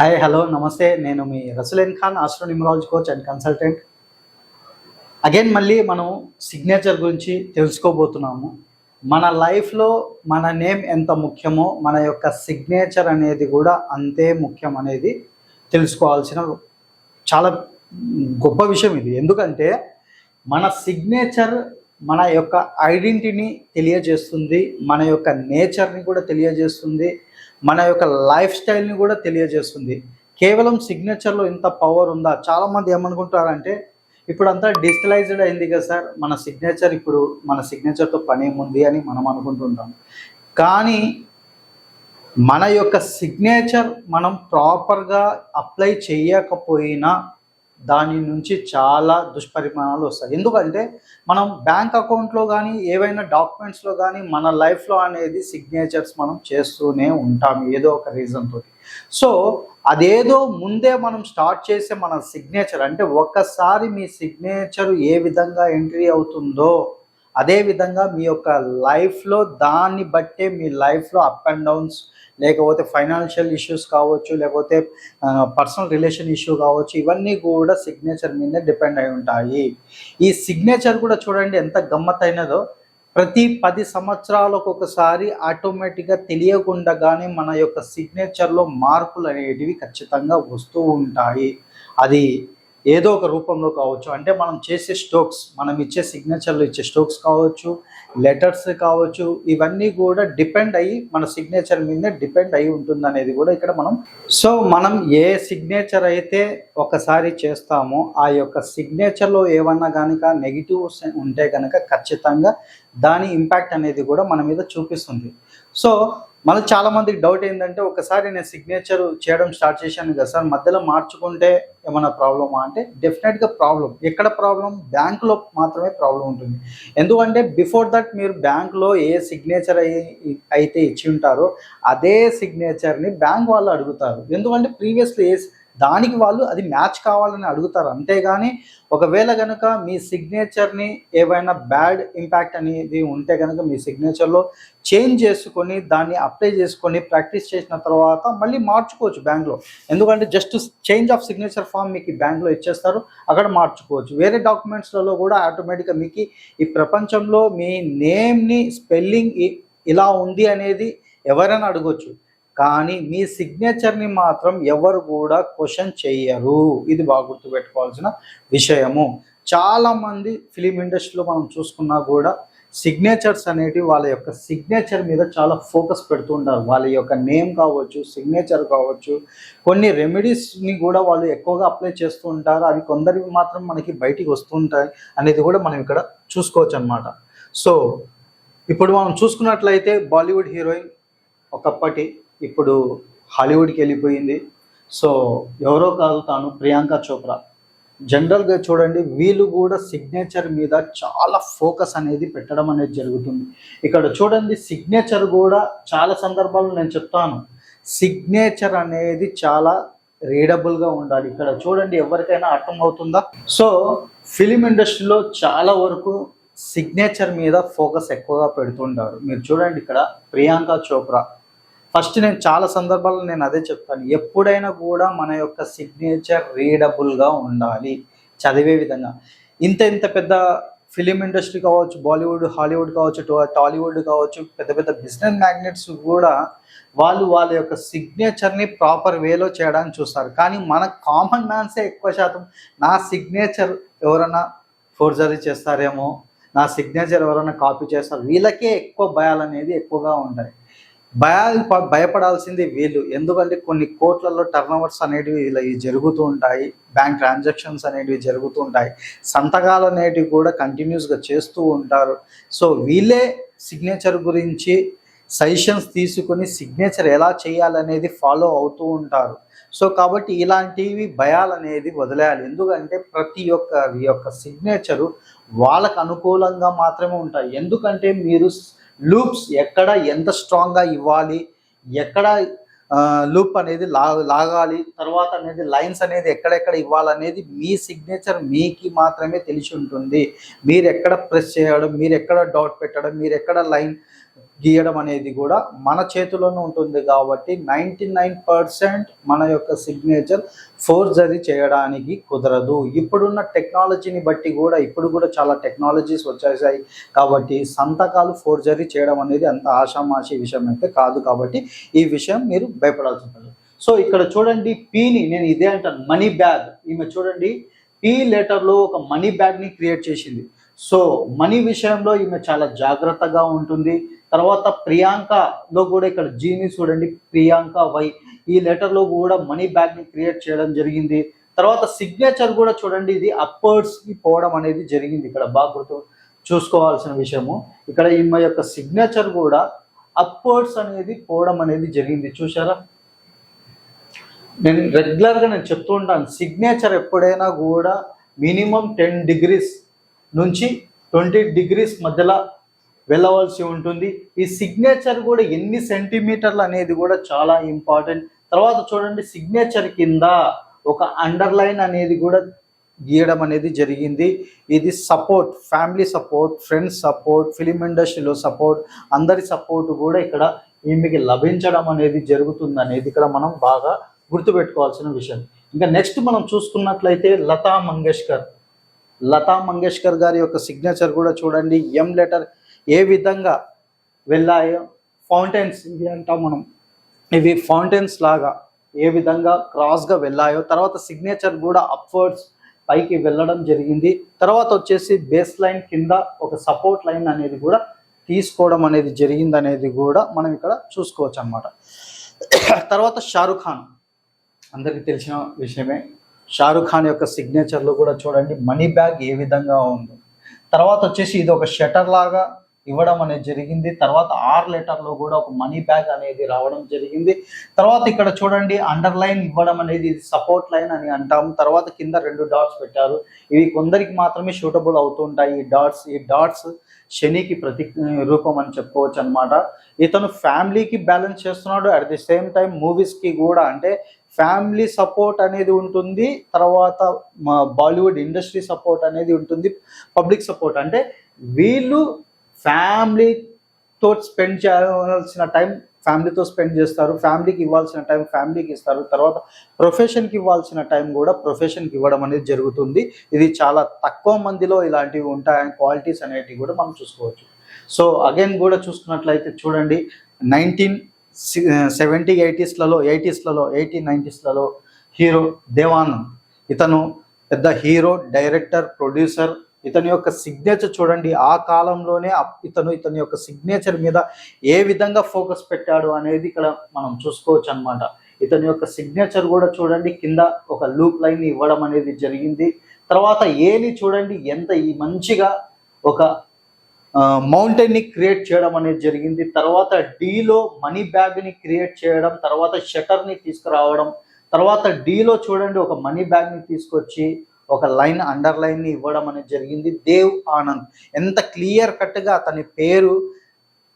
Hi hello నమస్తే. నేను మీ Rasulan Khan astronumerology coach and consultant again మళ్ళీ మనం సిగ్నేచర్ గురించి తెలుసుకోబోతున్నాము. మన లైఫ్లో మన నేమ్ ఎంత ముఖ్యమో మన యొక్క సిగ్నేచర్ అనేది కూడా అంతే ముఖ్యం అనేది తెలుసుకోవాల్సిన చాలా గొప్ప విషయం ఇది. ఎందుకంటే మన సిగ్నేచర్ మన యొక్క ఐడెంటిటీని తెలియజేస్తుంది మన యొక్క నేచర్ని కూడా తెలియజేస్తుంది మన యొక్క లైఫ్ స్టైల్ని కూడా తెలియజేస్తుంది. కేవలం సిగ్నేచర్లో ఇంత పవర్ ఉందా? చాలామంది ఏమనుకుంటారంటే ఇప్పుడు అంతా డిజిటలైజ్డ్ అయింది కదా సార్. మన సిగ్నేచర్ ఇప్పుడు మన సిగ్నేచర్తో పని ఏముంది అని మనం అనుకుంటుంటాం. కానీ మన యొక్క సిగ్నేచర్ మనం ప్రాపర్గా అప్లై చేయకపోయినా దాని నుంచి చాలా దుష్పరిమాణాలు వస్తాయి. ఎందుకంటే మనం బ్యాంక్ అకౌంట్లో కానీ ఏవైనా డాక్యుమెంట్స్లో కానీ మన లైఫ్లో అనేది సిగ్నేచర్స్ మనం చేస్తూనే ఉంటాం ఏదో ఒక రీజన్ తోటి. సో అదేదో ముందే మనం స్టార్ట్ చేసే మన సిగ్నేచర్ అంటే ఒక్కసారి మీ సిగ్నేచర్ ఏ విధంగా ఎంట్రీ అవుతుందో అదే విధంగా మీ యొక్క లైఫ్లో దాన్ని బట్టే మీ లైఫ్లో అప్ అండ్ డౌన్స్ లేకపోతే ఫైనాన్షియల్ ఇష్యూస్ కావచ్చు లేకపోతే పర్సనల్ రిలేషన్ ఇష్యూ కావచ్చు ఇవన్నీ కూడా సిగ్నేచర్ మీదే డిపెండ్ అయి ఉంటాయి. ఈ సిగ్నేచర్ కూడా చూడండి ఎంత గమ్మత్తైనదో. ప్రతి పది సంవత్సరాలకు ఒకసారి ఆటోమేటిక్గా తెలియకుండానే మన యొక్క సిగ్నేచర్లో మార్పులు అనేటివి ఖచ్చితంగా వస్తూ ఉంటాయి. అది ఏదో ఒక రూపంలో కావచ్చు. అంటే మనం చేసే స్ట్రోక్స్ మనం ఇచ్చే సిగ్నేచర్లు ఇచ్చే స్ట్రోక్స్ కావచ్చు లెటర్స్ కావచ్చు ఇవన్నీ కూడా డిపెండ్ అయ్యి మన సిగ్నేచర్ మీదే డిపెండ్ అయి ఉంటుంది అనేది కూడా ఇక్కడ మనం సో మనం ఏ సిగ్నేచర్ అయితే ఒకసారి చేస్తామో ఆ యొక్క సిగ్నేచర్లో ఏమన్నా కనుక నెగిటివ్ ఉంటే కనుక ఖచ్చితంగా దాని ఇంపాక్ట్ అనేది కూడా మన మీద చూపిస్తుంది. సో మళ్ళీ చాలా మందికి డౌట్ ఏంటంటే ఒకసారి నేను సిగ్నేచర్ చేయడం స్టార్ట్ చేశాను కదా సార్ మధ్యలో మార్చుకుంటే ఏమైనా ప్రాబ్లమా అంటే డెఫినెట్గా ప్రాబ్లం ఎక్కడ ప్రాబ్లం బ్యాంకులో మాత్రమే ప్రాబ్లం ఉంటుంది. ఎందుకంటే బిఫోర్ దట్ మీరు బ్యాంకులో ఏ సిగ్నేచర్ అయితే ఇచ్చి ఉంటారో అదే సిగ్నేచర్ని బ్యాంక్ వాళ్ళు అడుగుతారు. ఎందుకంటే ప్రీవియస్లీ ఏ దానికి వాళ్ళు అది మ్యాచ్ కావాలని అడుగుతారు. అంతేగాని ఒకవేళ కనుక మీ సిగ్నేచర్ని ఏవైనా బ్యాడ్ ఇంపాక్ట్ అనేది ఉంటే కనుక మీ సిగ్నేచర్లో చేంజ్ చేసుకొని దాన్ని అప్లై చేసుకొని ప్రాక్టీస్ చేసిన తర్వాత మళ్ళీ మార్చుకోవచ్చు బ్యాంక్లో. ఎందుకంటే just change of signature form మీకు బ్యాంక్లో ఇచ్చేస్తారు అక్కడ మార్చుకోవచ్చు. వేరే డాక్యుమెంట్స్లలో కూడా ఆటోమేటిక్గా మీకు ఈ ప్రపంచంలో మీ నేమ్ని స్పెల్లింగ్ ఇలా ఉంది అనేది ఎవరైనా అడగొచ్చు. కానీ మీ సిగ్నేచర్ని మాత్రం ఎవరు కూడా క్వశ్చన్ చేయరు. ఇది బాగా గుర్తుపెట్టుకోవాల్సిన విషయము. చాలామంది ఫిలిం ఇండస్ట్రీలో మనం చూసుకున్నా కూడా సిగ్నేచర్స్ అనేటివి వాళ్ళ యొక్క సిగ్నేచర్ మీద చాలా ఫోకస్ పెడుతూ ఉంటారు. వాళ్ళ యొక్క నేమ్ కావచ్చు సిగ్నేచర్ కావచ్చు. కొన్ని రెమెడీస్ని కూడా వాళ్ళు ఎక్కువగా అప్లై చేస్తూ ఉంటారు. అవి కొందరికి మాత్రం మనకి బయటికి వస్తుంటాయి అనేది కూడా మనం ఇక్కడ చూసుకోవచ్చు అనమాట సో ఇప్పుడు మనం చూసుకున్నట్లయితే బాలీవుడ్ హీరోయిన్ ఒకప్పటి ఇప్పుడు హాలీవుడ్కి వెళ్ళిపోయింది. సో ఎవరో కాదు తాను ప్రియాంక చోప్రా. జనరల్గా చూడండి వీళ్ళు కూడా సిగ్నేచర్ మీద చాలా ఫోకస్ అనేది పెట్టడం అనేది జరుగుతుంది. ఇక్కడ చూడండి సిగ్నేచర్ కూడా చాలా సందర్భాల్లో నేను చెప్తాను. సిగ్నేచర్ అనేది చాలా రీడబుల్గా ఉండాలి. ఇక్కడ చూడండి ఎవరికైనా అర్థం అవుతుందా సో ఫిలిం ఇండస్ట్రీలో చాలా వరకు సిగ్నేచర్ మీద ఫోకస్ ఎక్కువగా పెడుతుంటారు. మీరు చూడండి ఇక్కడ ప్రియాంక చోప్రా. ఫస్ట్ నేను చాలా సందర్భాల్లో నేను అదే చెప్తాను. ఎప్పుడైనా కూడా మన యొక్క సిగ్నేచర్ రీడబుల్గా ఉండాలి. చదివే విధంగా. ఇంత ఇంత పెద్ద ఫిలిం ఇండస్ట్రీ కావచ్చు బాలీవుడ్ హాలీవుడ్ కావచ్చు టాలీవుడ్ కావచ్చు పెద్ద పెద్ద బిజినెస్ మ్యాగ్నెట్స్ కూడా వాళ్ళు వాళ్ళ యొక్క సిగ్నేచర్ని ప్రాపర్ వేలో చేయడానికి చూస్తారు. కానీ మన కామన్ మ్యాన్సే ఎక్కువ శాతం నా సిగ్నేచర్ ఎవరైనా ఫోర్జరీ చేస్తారేమో నా సిగ్నేచర్ ఎవరైనా కాపీ చేస్తారు వీళ్ళకే ఎక్కువ భయాలు అనేది ఎక్కువగా ఉంటాయి. భయాలు భయపడాల్సింది వీళ్ళు. ఎందుకంటే కొన్ని కోట్లలో టర్నోవర్స్ అనేటివి ఇలా జరుగుతూ ఉంటాయి. బ్యాంక్ ట్రాన్సాక్షన్స్ అనేటివి జరుగుతూ ఉంటాయి. సంతకాలు అనేటివి కూడా కంటిన్యూస్గా చేస్తూ ఉంటారు. సో వీళ్ళే సిగ్నేచర్ గురించి సజెషన్స్ తీసుకుని సిగ్నేచర్ ఎలా చేయాలనేది ఫాలో అవుతూ ఉంటారు. సో కాబట్టి ఇలాంటివి భయాలు అనేది వదిలేయాలి. ఎందుకంటే ప్రతి ఒక్క యొక్క సిగ్నేచరు వాళ్ళకు అనుకూలంగా మాత్రమే ఉంటాయి. ఎందుకంటే మీరు లూప్స్ ఎక్కడ ఎంత స్ట్రాంగ్గా ఇవ్వాలి ఎక్కడ లూప్ అనేది లా లాగాలి తర్వాత అనేది లైన్స్ అనేది ఎక్కడెక్కడ ఇవ్వాలనేది మీ సిగ్నేచర్ మీకు మాత్రమే తెలిసి ఉంటుంది. మీరు ఎక్కడ ప్రెస్ చేయడం మీరు ఎక్కడ డాట్ పెట్టడం మీరు ఎక్కడ లైన్ గీయడం అనేది కూడా మన చేతిలోనే ఉంటుంది కాబట్టి నైంటీ నైన్ పర్సెంట్ మన యొక్క సిగ్నేచర్ ఫోర్జరీ చేయడానికి కుదరదు. ఇప్పుడున్న టెక్నాలజీని బట్టి కూడా ఇప్పుడు కూడా చాలా టెక్నాలజీస్ వచ్చేసాయి కాబట్టి సంతకాలు ఫోర్జరీ చేయడం అనేది అంత ఆషామాషి విషయం అయితే కాదు కాబట్టి ఈ విషయం మీరు భయపడాల్సి ఉంటుంది. సో ఇక్కడ చూడండి పీని నేను ఇదే అంటాను మనీ బ్యాగ్. ఈమె చూడండి పీ లెటర్లో ఒక మనీ బ్యాగ్ని క్రియేట్ చేసింది. సో మనీ విషయంలో ఈమె చాలా జాగ్రత్తగా ఉంటుంది. తర్వాత ప్రియాంకలో కూడా ఇక్కడ జీని చూడండి ప్రియాంక వై. ఈ లెటర్లో కూడా మనీ బ్యాగ్ని క్రియేట్ చేయడం జరిగింది. తర్వాత సిగ్నేచర్ కూడా చూడండి ఇది అప్పర్డ్స్కి పోవడం అనేది జరిగింది ఇక్కడ బాగా గుర్తు చూసుకోవాల్సిన విషయము. ఇక్కడ ఈమె యొక్క సిగ్నేచర్ కూడా అప్వర్డ్స్ అనేది పోవడం అనేది జరిగింది. చూసారా నేను రెగ్యులర్గా నేను చెప్తూ ఉంటాను సిగ్నేచర్ ఎప్పుడైనా కూడా మినిమం టెన్ డిగ్రీస్ నుంచి ట్వంటీ డిగ్రీస్ మధ్యలో వెళ్ళవలసి ఉంటుంది. ఈ సిగ్నేచర్ కూడా ఎన్ని సెంటీమీటర్లు అనేది కూడా చాలా ఇంపార్టెంట్ తర్వాత చూడండి సిగ్నేచర్ కింద ఒక అండర్లైన్ అనేది కూడా గీయడం అనేది జరిగింది. ఇది support family support friends support film ఇండస్ట్రీలో సపోర్ట్ అందరి సపోర్ట్ కూడా ఇక్కడ ఈమెకి లభించడం అనేది జరుగుతుంది అనేది ఇక్కడ మనం బాగా గుర్తుపెట్టుకోవాల్సిన విషయం. ఇంకా నెక్స్ట్ మనం చూసుకున్నట్లయితే లతా మంగేష్కర్. లతా మంగేష్కర్ గారి యొక్క సిగ్నేచర్ కూడా చూడండి. ఎం లెటర్ ఏ విధంగా వెళ్ళాయో ఫౌంటైన్స్ ఇవి అంటాం మనం. ఇవి ఫౌంటైన్స్ లాగా ఏ విధంగా క్రాస్గా వెళ్ళాయో తర్వాత సిగ్నేచర్ కూడా అప్వర్డ్స్ పైకి వెళ్ళడం జరిగింది. తర్వాత వచ్చేసి బేస్ లైన్ కింద ఒక సపోర్ట్ లైన్ అనేది కూడా తీసుకోవడం అనేది జరిగింది అనేది కూడా మనం ఇక్కడ చూసుకోవచ్చు అనమాట తర్వాత షారుఖ్ ఖాన్. అందరికీ తెలిసిన విషయమే. షారుఖ్ ఖాన్ యొక్క సిగ్నేచర్లో కూడా చూడండి మనీ బ్యాగ్ ఏ విధంగా ఉందో. తర్వాత వచ్చేసి ఇది ఒక షటర్ లాగా ఇవ్వడం అనేది జరిగింది. తర్వాత ఆర్ లెటర్లో కూడా ఒక మనీ బ్యాగ్ అనేది రావడం జరిగింది. తర్వాత ఇక్కడ చూడండి అండర్ లైన్ ఇవ్వడం అనేది ఇది సపోర్ట్ లైన్ అని అంటాం తర్వాత కింద రెండు డాట్స్ పెట్టారు. ఇవి కొందరికి మాత్రమే షూటబుల్ అవుతుంటాయి ఈ డాట్స్ ఈ డాట్స్ శనికి ప్రతి రూపం అని చెప్పుకోవచ్చు అనమాట ఇతను ఫ్యామిలీకి బ్యాలెన్స్ చేస్తున్నాడు. అట్ ది సేమ్ టైం మూవీస్కి కూడా అంటే ఫ్యామిలీ సపోర్ట్ అనేది ఉంటుంది. తర్వాత మా బాలీవుడ్ ఇండస్ట్రీ సపోర్ట్ అనేది ఉంటుంది. పబ్లిక్ సపోర్ట్ అంటే వీళ్ళు ఫ్యామిలీతో స్పెండ్ చేయాల్సిన టైం ఫ్యామిలీతో స్పెండ్ చేస్తారు. ఫ్యామిలీకి ఇవ్వాల్సిన టైం ఫ్యామిలీకి ఇస్తారు. తర్వాత ప్రొఫెషన్కి ఇవ్వాల్సిన టైం కూడా ప్రొఫెషన్కి ఇవ్వడం అనేది జరుగుతుంది. ఇది చాలా తక్కువ మందిలో ఇలాంటివి ఉంటాయని క్వాలిటీస్ అనేటివి కూడా మనం చూసుకోవచ్చు. సో అగైన్ కూడా చూసుకున్నట్లయితే చూడండి. నైన్టీన్ సెవెంటీ ఎయిటీస్లలో ఎయిటీస్లలో ఎయిటీన్ నైంటీస్లలో హీరో దేవానంద్. ఇతను పెద్ద హీరో డైరెక్టర్ ప్రొడ్యూసర్ ఇతని యొక్క సిగ్నేచర్ చూడండి. ఆ కాలంలోనే ఇతను ఇతని యొక్క సిగ్నేచర్ మీద ఏ విధంగా ఫోకస్ పెట్టాడు అనేది ఇక్కడ మనం చూసుకోవచ్చు అనమాట ఇతని యొక్క సిగ్నేచర్ కూడా చూడండి. కింద ఒక లూప్ లైన్ ఇవ్వడం అనేది జరిగింది. తర్వాత ఏని చూడండి. ఎంత ఈ మంచిగా ఒక మౌంటైన్ని క్రియేట్ చేయడం అనేది జరిగింది. తర్వాత డీలో మనీ బ్యాగ్ని క్రియేట్ చేయడం తర్వాత షటర్ని తీసుకురావడం తర్వాత డీలో చూడండి. ఒక మనీ బ్యాగ్ని తీసుకొచ్చి ఒక లైన్ అండర్ లైన్ ఇవ్వడం అనేది జరిగింది. దేవ్ ఆనంద్. ఎంత క్లియర్ కట్గా అతని పేరు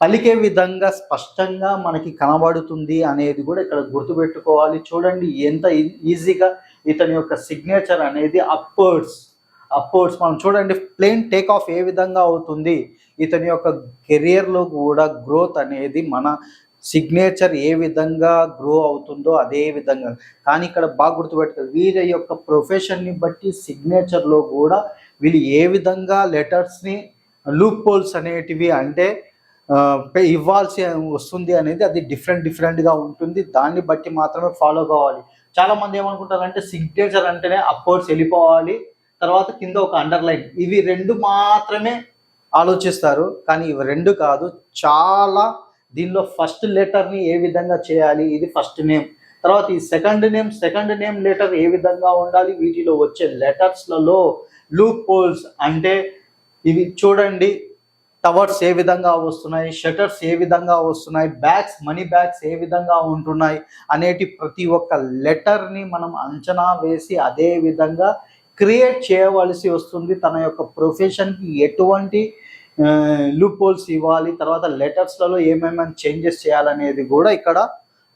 పలికే విధంగా స్పష్టంగా మనకి కనబడుతుంది అనేది కూడా ఇక్కడ గుర్తుపెట్టుకోవాలి. చూడండి ఎంత ఈజీగా ఇతని యొక్క సిగ్నేచర్ అనేది అప్వర్డ్స్ అప్వర్డ్స్ మనం చూడండి ప్లేన్ టేక్ ఆఫ్ ఏ విధంగా అవుతుంది. ఇతని యొక్క కెరియర్లో కూడా గ్రోత్ అనేది మన సిగ్నేచర్ ఏ విధంగా గ్రో అవుతుందో అదే విధంగా. కానీ ఇక్కడ బాగా గుర్తుపెట్టుకోవాలి. వీరి యొక్క ప్రొఫెషన్ని బట్టి సిగ్నేచర్లో కూడా వీళ్ళు ఏ విధంగా లెటర్స్ని లూప్ పోల్స్ అనేటివి అంటే ఇవ్వాల్సి వస్తుంది అనేది అది డిఫరెంట్ డిఫరెంట్గా ఉంటుంది. దాన్ని బట్టి మాత్రమే ఫాలో కావాలి. చాలా మంది ఏమనుకుంటారంటే సిగ్నేచర్ అంటేనే అప్వర్డ్స్ వెళ్ళిపోవాలి తర్వాత కింద ఒక అండర్లైన్ ఇవి రెండు మాత్రమే ఆలోచిస్తారు. కానీ ఇవి రెండు కాదు. చాలా దీనిలో ఫస్ట్ లెటర్ని ఏ విధంగా చేయాలి? ఇది ఫస్ట్ నేమ్ తర్వాత ఈ second name second name letter ఏ విధంగా ఉండాలి? వీటిలో వచ్చే లెటర్స్లలో లూప్ పోల్స్ అంటే ఇవి చూడండి. టవర్స్ ఏ విధంగా వస్తున్నాయి? షటర్స్ ఏ విధంగా వస్తున్నాయి? బ్యాగ్స్ మనీ బ్యాగ్స్ ఏ విధంగా ఉంటున్నాయి? అనేటి ప్రతి ఒక్క లెటర్ని మనం అంచనా వేసి అదే విధంగా క్రియేట్ చేయవలసి వస్తుంది. తన యొక్క ప్రొఫెషన్కి ఎటువంటి లూప్ హోల్స్ ఇవ్వాలి తర్వాత లెటర్స్లలో ఏమేమైనా చేంజెస్ చేయాలనేది కూడా ఇక్కడ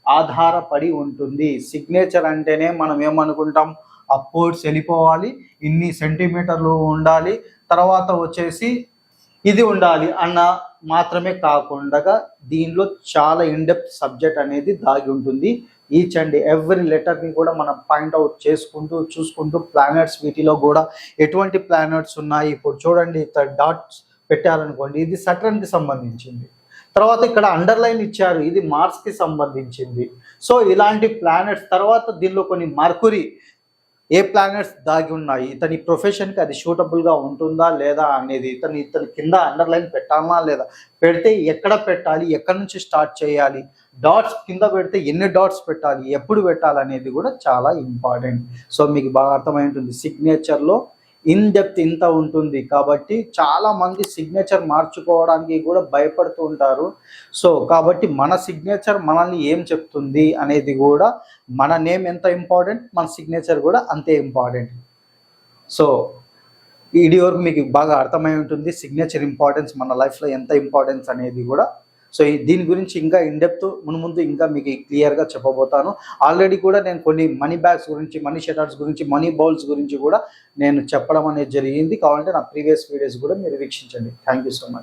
ఆధారపడి ఉంటుంది. సిగ్నేచర్ అంటేనే మనం ఏమనుకుంటాం? అప్వర్డ్స్ వెళ్ళిపోవాలి ఇన్ని సెంటీమీటర్లు ఉండాలి తర్వాత వచ్చేసి ఇది ఉండాలి అన్న మాత్రమే కాకుండా దీనిలో చాలా ఇన్డెప్త్ సబ్జెక్ట్ అనేది దాగి ఉంటుంది. ఈచ్ అండ్ ఎవ్రీ లెటర్ని కూడా మనం పాయింట్అవుట్ చేసుకుంటూ చూసుకుంటూ ప్లానెట్స్ వీటిలో కూడా ఎటువంటి ప్లానెట్స్ ఉన్నాయి? ఇప్పుడు చూడండి డాట్స్ పెట్టారనుకోండి ఇది సటర్న్కి సంబంధించింది. తర్వాత ఇక్కడ అండర్లైన్ ఇచ్చారు ఇది మార్స్కి సంబంధించింది. సో ఇలాంటి ప్లానెట్స్ తర్వాత దీనిలో కొన్ని మర్కురీ ఏ ప్లానెట్స్ దాగి ఉన్నాయి? ఇతని ప్రొఫెషన్కి అది సూటబుల్గా ఉంటుందా లేదా అనేది ఇతని ఇతని కింద అండర్లైన్ పెట్టాలా లేదా? పెడితే ఎక్కడ పెట్టాలి? ఎక్కడి నుంచి స్టార్ట్ చేయాలి? డాట్స్ కింద పెడితే ఎన్ని డాట్స్ పెట్టాలి? ఎప్పుడు పెట్టాలి అనేది కూడా చాలా ఇంపార్టెంట్ సో మీకు బాగా అర్థమై ఉంటుంది. సిగ్నేచర్లో ఇన్ డెప్త్ ఇంత ఉంటుంది కాబట్టి చాలా మంది సిగ్నేచర్ మార్చుకోవడానికి కూడా భయపడుతూ ఉంటారు. సో కాబట్టి మన సిగ్నేచర్ మనల్ని ఏం చెప్తుంది అనేది కూడా మన నేమ్ ఎంత ఇంపార్టెంట్ మన సిగ్నేచర్ కూడా అంతే ఇంపార్టెంట్. సో ఈ వీడియో వరకు మీకు బాగా అర్థమై ఉంటుంది సిగ్నేచర్ ఇంపార్టెన్స్ మన లైఫ్లో ఎంత ఇంపార్టెన్స్ అనేది కూడా సో ఈ- దీని గురించి ఇంకా ఇన్డెప్త్ మును ముందు ఇంకా మీకు క్లియర్గా చెప్పబోతాను. ఆల్రెడీ కూడా నేను కొన్ని మనీ బ్యాగ్స్ గురించి మనీ షటర్స్ గురించి మనీ బౌల్స్ గురించి కూడా నేను చెప్పడం అనేది జరిగింది. కావాలంటే నా ప్రీవియస్ వీడియోస్ కూడా మీరు వీక్షించండి. Thank you so much